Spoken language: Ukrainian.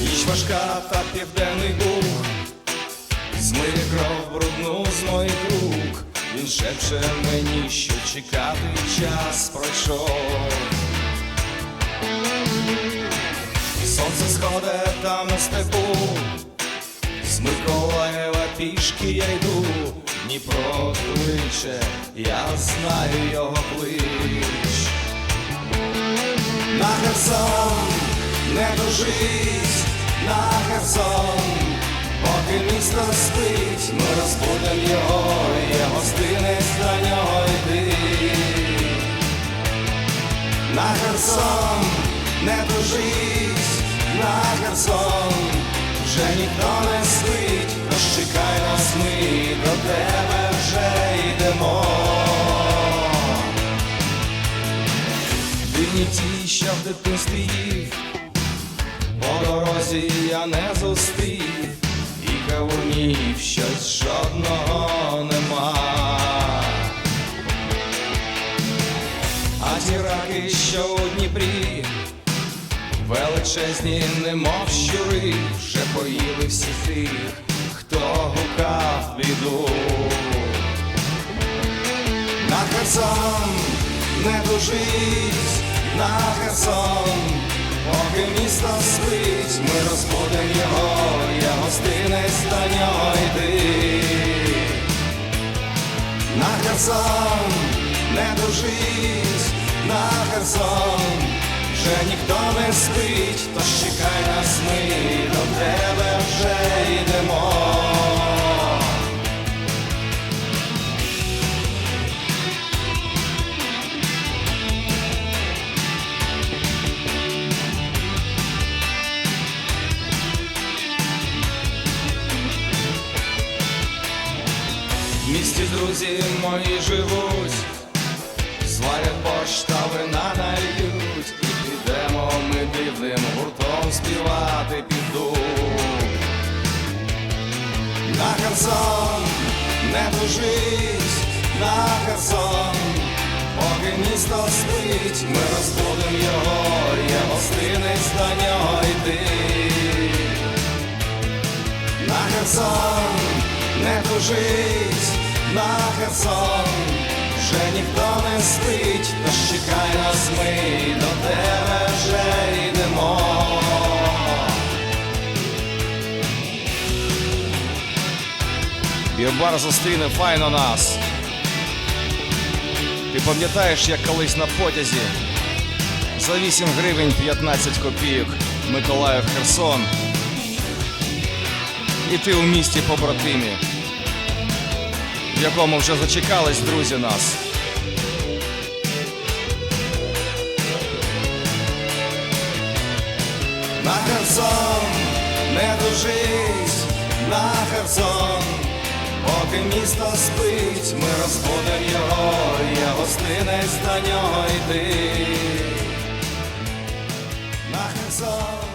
Ніч важка та південний бух Змиє кров брудну з моїх рук. Він шепче мені, що чекати час пройшов. Сонце сходить там у степу. З Миколаєва пішки я йду. Дніпро кличе, я знаю його клич. На Херсон не дожить, на Херсон Поки місто спить, ми розбудем його, є гостинець до нього йди. На Херсон не дожить, на Херсон вже ніхто не спить, тож чекай нас ми до тебе вже йдемо. Вільні ті, що в дитинстві їх, по дорозі я не зустрів, і кавунів щось жодного нема. А ті раки, що у Дніпрі, величезні, немов щури, вже поїли всіх тих, хто гукав біду. На Херсон не дужить, на Херсон, місто спить, ми розбудем його, я гостинець до нього йди. На Херсон не дужись, на Херсон, вже ніхто не спить, тож чекай нас ми, до тебе вже йдемо. В місті друзі мої живуть, зварять борщ та вина нальють, і підемо ми дивним гуртом співати піду. На Херсон не дужить, на Херсон, поки місто спить, ми розбудем його, є гостинець до нього йди. На Херсон не дужить, на Херсон вже ніхто не спить, тож чекай нас ми, до тебе вже йдемо. Бірбар зустріне файно нас. Ти пам'ятаєш, як колись на потязі за 8 гривень 15 копійок Миколаїв Херсон і ти у місті побратимі, в якому вже зачекались друзі нас. На Херсон не дужить, на Херсон, поки місто спить, ми розбудем його, я гостинець до нього йди. На Херсон